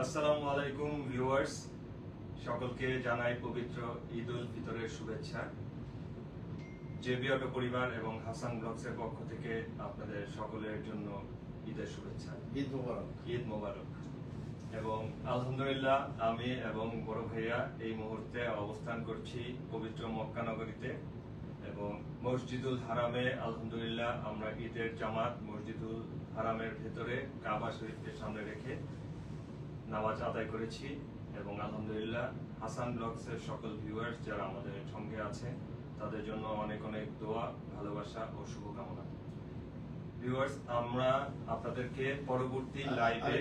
আসসালামু আলাইকুম ভিউয়ার্স। সকলকে জানাই পবিত্র ঈদ উল ফিতরের শুভেচ্ছা। জেবি অটো পরিবার এবং হাসান ব্লগসের পক্ষ থেকে আপনাদের সকলের জন্য ঈদের শুভেচ্ছা। ঈদ মোবারক। ঈদ মোবারক। এবং আলহামদুলিল্লাহ আমি এবং বড় ভাইয়া এই মুহূর্তে অবস্থান করছি পবিত্র মক্কা নগরীতে এবং মসজিদুল হারামে। আলহামদুলিল্লাহ আমরা ঈদের জামাত মসজিদুল হারামের ভেতরে কাবা শরীফকে সামনে রেখে নামাজ আদায় করেছি এবং আলহামদুলিল্লাহ হাসান ব্লগসের সকল ভিউয়ার্স যারা আমাদের সঙ্গে আছে তাদের জন্য অনেক অনেক দোয়া ভালোবাসা ও শুভকামনা। ভিউয়ার্স আমরা আপনাদেরকে পরবর্তী লাইভে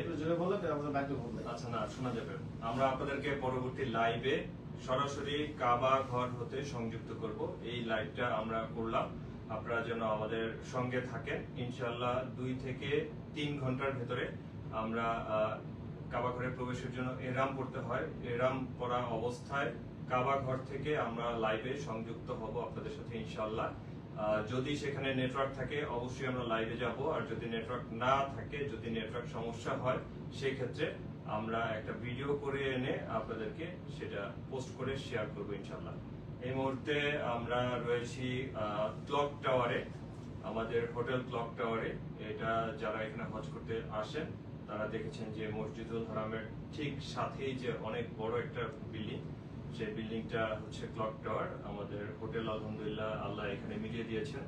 আচ্ছা না শোনা যাবে। আমরা আপনাদেরকে পরবর্তী লাইভে সরাসরি কাবা ঘর হতে সংযুক্ত করব। এই লাইভটা আমরা করলাম। আপনারা যেন আমাদের সঙ্গে থাকেন। ইনশাল্লাহ দুই থেকে তিন ঘণ্টার ভেতরে আমরা কাবা ঘরে প্রবেশের জন্য এরাম পড়তে হয়। এরাম পড়া অবস্থায় কাবা ঘর থেকে আমরা লাইভে সংযুক্ত হব আপনাদের সাথে ইনশাল্লাহ যদি সেখানে নেটওয়ার্ক থাকে, অবশ্যই আমরা লাইভে যাব। আর যদি নেটওয়ার্ক না থাকে, যদি নেটওয়ার্ক সমস্যা হয় সেই ক্ষেত্রে আমরা একটা ভিডিও করে এনে আপনাদেরকে সেটা পোস্ট করে শেয়ার করব ইনশাল্লাহ এই মুহূর্তে আমরা রয়েছি ক্লক টাওয়ারে আমাদের হোটেল ক্লক টাওয়ারে এটা যারা এখানে হজ করতে আসেন তারা দেখেছেন যে মসজিদুল হারামের ঠিক সাথেই যে অনেক বড় একটা বিল্ডিং সেই বিল্ডিংটা হচ্ছে ক্লক টাওয়ার আমাদের হোটেল আলহামদুলিল্লাহ আল্লাহ এখানে মিলিয়ে দিয়েছেন।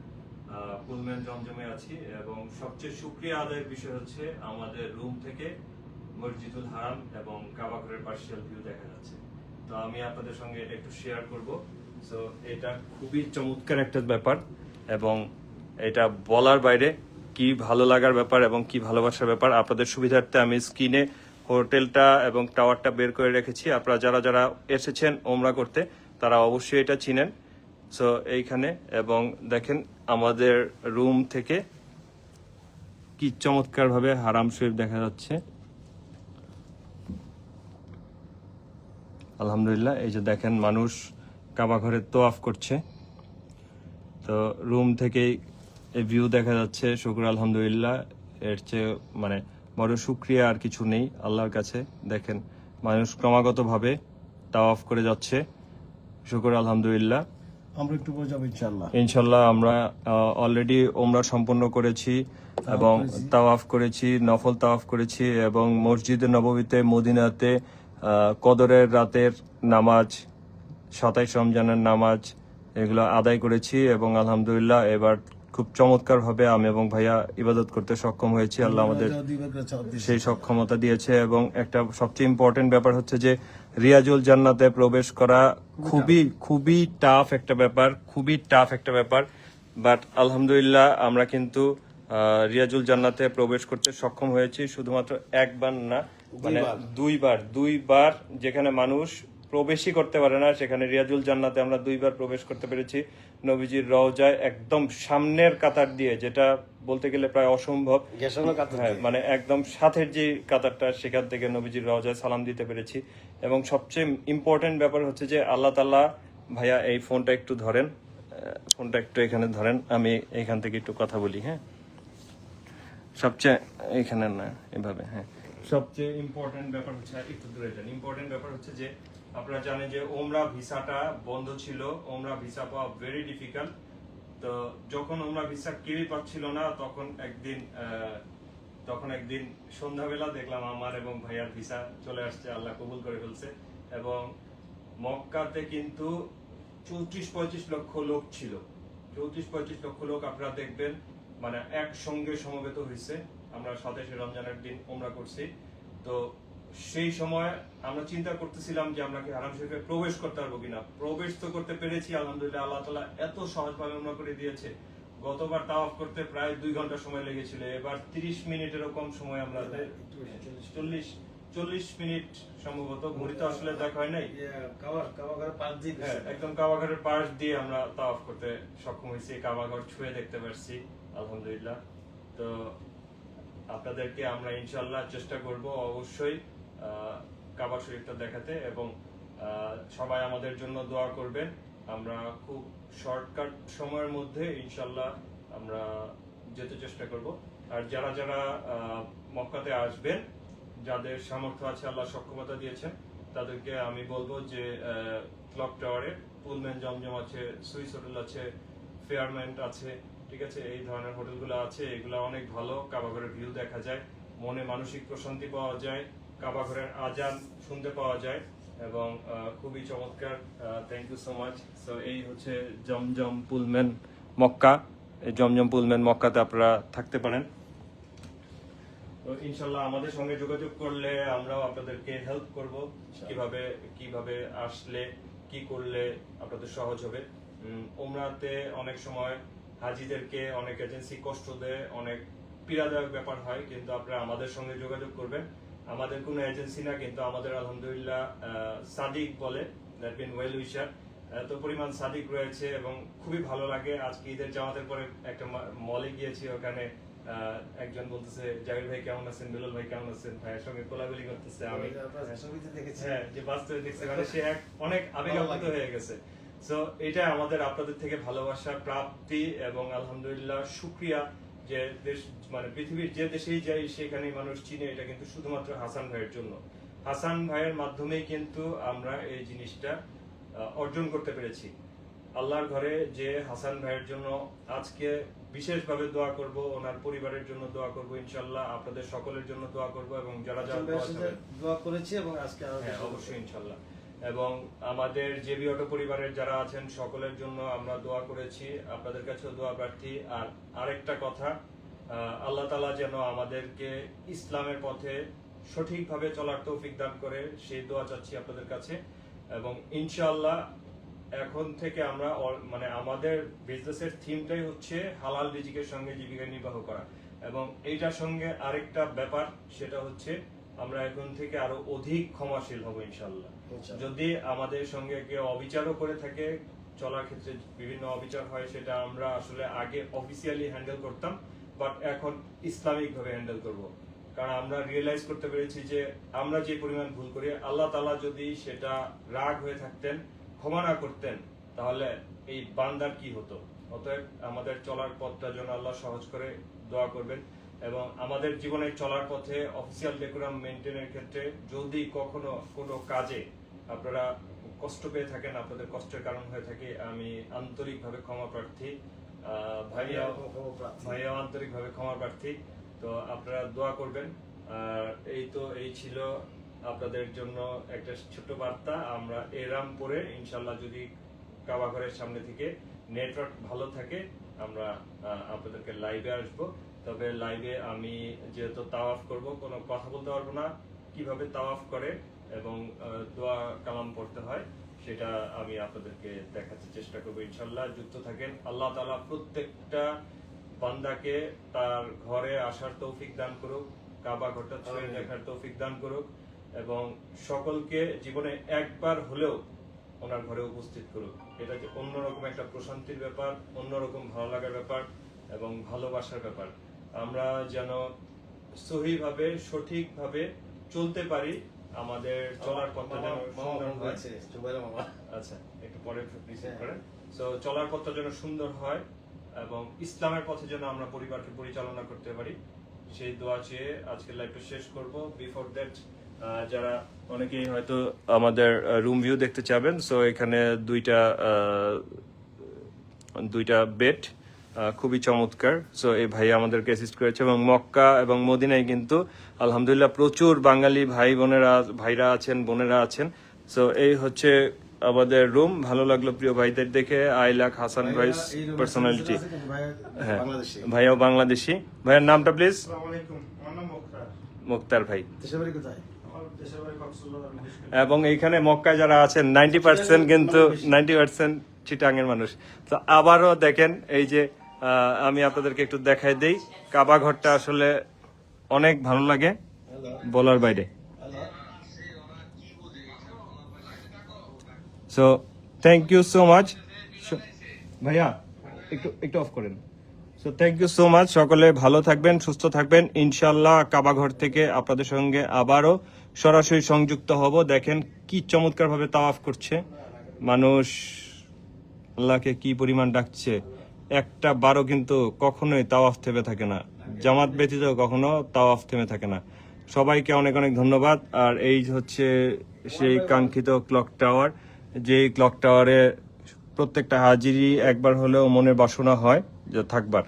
পুলম্যান জমজমে আছি এবং সবচেয়ে সুক্রিয়া আদায়ের বিষয় হচ্ছে আমাদের রুম থেকে মসজিদুল হারাম এবং কাবাঘরের পার্সিয়াল ভিউ দেখা যাচ্ছে। তো আমি আপনাদের সঙ্গে এটা একটু শেয়ার করব। সো এটা খুবই চমৎকার একটা ব্যাপার এবং এটা বলার বাইরে কি ভালো লাগার ব্যাপার এবং কি ভালোবাসার ব্যাপার, আপনাদের সুবিধার্থে আমি স্ক্রিনে হোটেলটা এবং টাওয়ারটা বের করে রেখেছি। আপনারা যারা যারা এসেছেন ওমরা করতে, তারা অবশ্যই এটা চিনেন। সো এইখানে এবং দেখেন আমাদের রুম থেকে কি চমৎকার ভাবে হারাম শরীফ দেখা যাচ্ছে। আলহামদুলিল্লাহ, এই যে দেখেন মানুষ কাবা ঘরে তোয়াফ করছে। তো রুম থেকেই এই ভিউ দেখা যাচ্ছে শুক্র আলহামদুলিল্লাহ। এর চেয়ে মানে বড় শুক্রিয়া আর কিছু নেই আল্লাহর কাছে। দেখেন মানুষ ক্রমাগতভাবে তাওয়াফ করে যাচ্ছে। শুক্র আলহামদুলিল্লাহ। আমরা একটু পরে যাব ইনশাল্লাহ ইনশাল্লাহ আমরা অলরেডি ওমরা সম্পন্ন করেছি এবং তাওয়াফ করেছি নফল তাওয়াফ করেছি এবং মসজিদে নববীতে মদিনাতে আহ, কদরের রাতের নামাজ সাতাইশ রমজানের নামাজ এগুলো আদায় করেছি এবং আলহামদুলিল্লাহ এবার খুব চমৎকার ভাবে আমি এবং ভাইয়া ইবাদত করতে সক্ষম হয়েছি। আল্লাহ আমাদের সেই সক্ষমতা দিয়েছে এবং একটা সবচেয়ে ইম্পর্টেন্ট ব্যাপার হচ্ছে যে রিয়াজুল জান্নাতে প্রবেশ করা খুবই খুবই টাফ একটা ব্যাপার খুবই টাফ একটা ব্যাপার। বাট আলহামদুলিল্লাহ আমরা কিন্তু রিয়াজুল জান্নাতে প্রবেশ করতে সক্ষম হয়েছি শুধুমাত্র একবার না মানে দুইবার। দুইবার দুইবার যেখানে মানুষ প্রবেশই করতে পারে না। সেখানে রিয়াজুল জান্নাতে আমরা দুইবার প্রবেশ করতে পেরেছি। নবীজির রওজায় একদম সামনের কাতার দিয়ে যেটা বলতে গেলে প্রায় অসম্ভব। হ্যাঁ মানে একদম সাথের যে কাতারটা সেখান থেকে নবীজির রওজায় সালাম দিতে পেরেছি। এবং সবচেয়ে ইম্পর্টেন্ট ব্যাপার হচ্ছে যে আল্লাহ তাল্লাহ ভাইয়া এই ফোনটা একটু ধরেন। ফোনটা একটু এখানে ধরেন। আমি এখান থেকে একটু কথা বলি হ্যাঁ? সবচেয়ে এখানে না এভাবে হ্যাঁ। সবচেয়ে ইম্পর্টেন্ট ব্যাপার হচ্ছে একটু দূরে যান ইম্পর্টেন্ট ব্যাপার হচ্ছে যে আপনারা জানেন যে ওমরা ভিসাটা বন্ধ ছিল, ওমরা ভিসা পাওয়া ভেরি ডিফিকাল্ট তো যখন ওমরা ভিসা কেউই পাচ্ছিল না, তখন একদিন তখন একদিন সন্ধ্যাবেলা দেখলাম আমার এবং ভাইয়ার ভিসা চলে আসছে, আল্লাহ কবুল করে ফেলছে। এবং মক্কাতে কিন্তু চৌত্রিশ পঁয়ত্রিশ লক্ষ লোক ছিল। চৌত্রিশ পঁয়ত্রিশ লক্ষ লোক আপনারা দেখবেন মানে একসঙ্গে সমবেত হয়েছে। আমরা সাতাশে রমজানের দিন ওমরা করছি। তো সেই সময় আমরা চিন্তা করতেছিলাম যে আমরা কি হারাম শরীফে প্রবেশ করতে পারব কিনা। প্রবেশ তো করতে পেরেছি আলহামদুলিল্লাহ আল্লাহ তালা এত সহজভাবে ওমরা করে দিয়েছে। গতবার তাওয়াফ করতে প্রায় দুই ঘণ্টা সময় লেগেছিল এবার তিরিশ মিনিটেরও কম সময় আমরা চল্লিশ চল্লিশ। মিনিট সম্ভবত ঘড়িতে আসলে দেখা হয় নাই? হ্যাঁ, একদম কাবাঘরের পাশ দিয়ে আমরা তাওয়াফ করতে সক্ষম হয়েছি কাবাঘর ছুঁয়ে দেখতে পারছি আলহামদুলিল্লাহ। তো আপনাদেরকে আমরা ইনশাল্লাহ চেষ্টা করব অবশ্যই কাবা শরীফটা দেখাতে এবং সবাই আমাদের জন্য দোয়া করবেন। আমরা খুব শর্টকাট সময়ের মধ্যে ইনশাল্লাহ আমরা যেতে চেষ্টা করব। আর যারা যারা মক্কাতে আসবেন, যাদের সামর্থ্য আছে আল্লাহ সক্ষমতা দিয়েছেন, তাদেরকে আমি বলব যে ক্লক টাওয়ারে পুলম্যান জমজম আছে, সুইস হোটেল আছে, ফেয়ারমেন্ট আছে, ঠিক আছে? এই ধরনের হোটেলগুলো আছে। এগুলো অনেক ভালো। কাবাঘরের ভিউ দেখা যায়। মনে মানসিক প্রশান্তি পাওয়া যায়। কাবাঘরের আজান শুনতে পাওয়া যায় এবং খুবই চমৎকার thank you so much so এই হচ্ছে জমজম পুলম্যান মক্কা। এই জমজম পুলম্যান মক্কাতে আপনারা থাকতে পারেন। তো ইনশাল্লাহ আমাদের সঙ্গে যোগাযোগ করলে আমরাও আপনাদেরকে হেল্প করব। কীভাবে কীভাবে আসলে কি করলে আপনাদের সহজ হবে। ওমরাতে অনেক সময় হাজিদেরকে অনেক এজেন্সি কষ্ট দেয় অনেক পীড়াদায়ক ব্যাপার হয় কিন্তু আপনারা আমাদের সঙ্গে যোগাযোগ করবেন। আমাদের কোনো এজেন্সি না কিন্তু আমাদের আলহামদুলিল্লাহ সাদিক বলে দ্যাট বিন ওয়েল উইশার এত পরিমাণ সাদিক রয়েছে এবং খুবই ভালো লাগে। আজকে ঈদের জামাতের পরে একটা মলে গিয়েছি ওখানে একজন বলতেছে জাহির ভাই কেমন আছেন? বেলাল ভাই কেমন আছেন? ভাইয়ের সঙ্গে কোলাগুলি করতেছে আমি। ছবিতে হ্যাঁ যে বাস্তবে দেখছি মানে সে এক অনেক আবেগ ভালো হয়ে গেছে। সো এটা আমাদের আপনাদের থেকে ভালোবাসা প্রাপ্তি এবং আলহামদুলিল্লাহ শুক্রিয়া। যে দেশ মানে পৃথিবীর যে দেশেই যাই সেখানেই মানুষ চিনে এটা কিন্তু শুধুমাত্র হাসান ভাইয়ের জন্য। হাসান ভাইয়ের মাধ্যমেই কিন্তু আমরা এই জিনিসটা অর্জন করতে পেরেছি। আল্লাহর ঘরে যে হাসান ভাইয়ের জন্য আজকে বিশেষভাবে দোয়া করব ওনার পরিবারের জন্য দোয়া করব ইনশাল্লাহ আপনাদের সকলের জন্য দোয়া করব এবং যারা যারা দোয়া করেছি এবং আজকে হ্যাঁ অবশ্যই ইনশাল্লাহ। এবং আমাদের জেবি অটো পরিবারের যারা আছেন সকলের জন্য আমরা দোয়া করেছি। আপনাদের কাছেও দোয়া প্রার্থী। আর আরেকটা কথা আল্লাহ তালা যেন আমাদেরকে ইসলামের পথে সঠিকভাবে চলার তৌফিক দান করে, সেই দোয়া চাচ্ছি আপনাদের কাছে। এবং ইনশাআল্লাহ এখন থেকে আমরা মানে আমাদের বিজনেসের থিমটাই হচ্ছে হালাল রিজিকের সঙ্গে জীবিকা নির্বাহ করা। এবং এইটার সঙ্গে আরেকটা ব্যাপার, সেটা হচ্ছে আমরা এখন থেকে আরও অধিক ক্ষমাশীল হব ইনশাল্লাহ যদি আমাদের সঙ্গে কেউ অবিচারও করে থাকে চলার ক্ষেত্রে বিভিন্ন অবিচার হয় সেটা আমরা আসলে আগে অফিসিয়ালি হ্যান্ডেল করতাম বাট এখন ইসলামিক ভাবে হ্যান্ডেল করব। কারণ আমরা রিয়েলাইজ করতে পেরেছি যে আমরা যে পরিমাণ ভুল করি আল্লাহ তালা যদি সেটা রাগ হয়ে থাকতেন ক্ষমা না করতেন তাহলে এই বান্দার কি হতো? অতএব আমাদের চলার পথটা যেন আল্লাহ সহজ করে দোয়া করবেন। এবং আমাদের জীবনে চলার পথে অফিসিয়াল ডেকোরাম মেনটেনের ক্ষেত্রে যদি কখনো কোনো কাজে আপনারা কষ্ট পেয়ে থাকেন আপনাদের কষ্টের কারণ হয়ে থাকে আমি আন্তরিকভাবে ক্ষমা প্রার্থী। ভাইয়া। ভাইয়া আন্তরিকভাবে ক্ষমা প্রার্থী। তো আপনারা দোয়া করবেন। আর এই তো এই ছিল আপনাদের জন্য একটা ছোট্ট বার্তা। আমরা এরাম পরে ইনশাল্লাহ যদি কাবাঘরের সামনে থেকে নেটওয়ার্ক ভালো থাকে আমরা আপনাদেরকে লাইভে আসব। তবে লাইভে আমি যেহেতু তাওয়াফ করব কোনো কথা বলতে পারব না কীভাবে তাওয়াফ করে এবং দোয়া কালাম পড়তে হয় সেটা আমি আপনাদেরকে দেখাতে চেষ্টা করব ইনশাল্লাহ যুক্ত থাকেন আল্লাহ তাআলা প্রত্যেকটা বান্দাকে তার ঘরে আসার তৌফিক দান করুক কাবা ঘরটা আমিন। দেখার তৌফিক দান করুক এবং সকলকে জীবনে একবার হলেও ওনার ঘরে উপস্থিত করুক। এটা যে অন্যরকম একটা প্রশান্তির ব্যাপার অন্যরকম ভালো লাগার ব্যাপার এবং ভালোবাসার ব্যাপার। আমরা যেন সহিভাবে সঠিকভাবে চলতে পারি আমাদের চলার পথটা যেন সুন্দর হয়। আচ্ছা একটু পরে। করেন সো চলার পথটা যেন সুন্দর হয় এবং ইসলামের পথে যেন আমরা পরিবারকে পরিচালনা করতে পারি সেই দোয়া চেয়ে আজকের লাইভটা শেষ করব বিফোর দ্যাট যারা অনেকেই হয়তো আমাদের রুম ভিউ দেখতে চাবেন সো এখানে দুইটা দুইটা বেড খুবই চমৎকার। সো এই ভাই আমাদেরকে অ্যাসিস্ট করেছে এবং মক্কা এবং মদিনায় কিন্তু আলহামদুলিল্লাহ প্রচুর বাঙালি ভাই বোনেরা ভাইরা আছেন বোনেরা আছেন। সো এই হচ্ছে আমাদের রুম ভালো লাগল প্রিয় ভাইদের দেখে। আই লাক হাসান ভাই পার্সোনালিটি হ্যাঁ। ভাইয়াও বাংলাদেশি। ভাইয়ের নামটা প্লিজ মুক্তার। ভাই। এবং এইখানে মক্কায় যারা আছেন নাইনটি পার্সেন্ট কিন্তু নাইনটি পার্সেন্ট চিটাঙের মানুষ। তো আবারও দেখেন এই যে আমি আপনাদেরকে একটু দেখাই দেই। কাবা ঘরটা আসলে অনেক ভালো লাগে বলার বাইরে। So thank you so much ভাইয়া, একটু একটু অফ করেন। So thank you so much সকলে ভালো থাকবেন, সুস্থ থাকবেন। ইনশাল্লাহ কাবাঘর থেকে আপনাদের সঙ্গে আবারও সরাসরি সংযুক্ত হব। দেখেন কি চমৎকার ভাবে তাওয়াফ করছে। মানুষ আল্লাহকে কি পরিমাণ ডাকছে। একটা বারও কিন্তু কখনোই তাওয়াফ থেমে থাকে না। জামাত ব্যতীত কখনো তাওয়াফ থেমে থাকে না। সবাইকে অনেক অনেক ধন্যবাদ। আর এই হচ্ছে সেই কাঙ্ক্ষিত ক্লক টাওয়ার। যেই ক্লক টাওয়ারে প্রত্যেকটা হাজিরই একবার হলেও মনের বাসনা হয় যে থাকবার।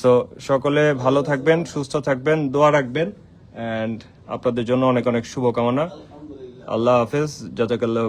সো সকলে ভালো থাকবেন, সুস্থ থাকবেন, দোয়া রাখবেন অ্যান্ড আপনাদের জন্য অনেক অনেক শুভকামনা। আল্লাহ হাফেজ, জাজাকাল্লাহ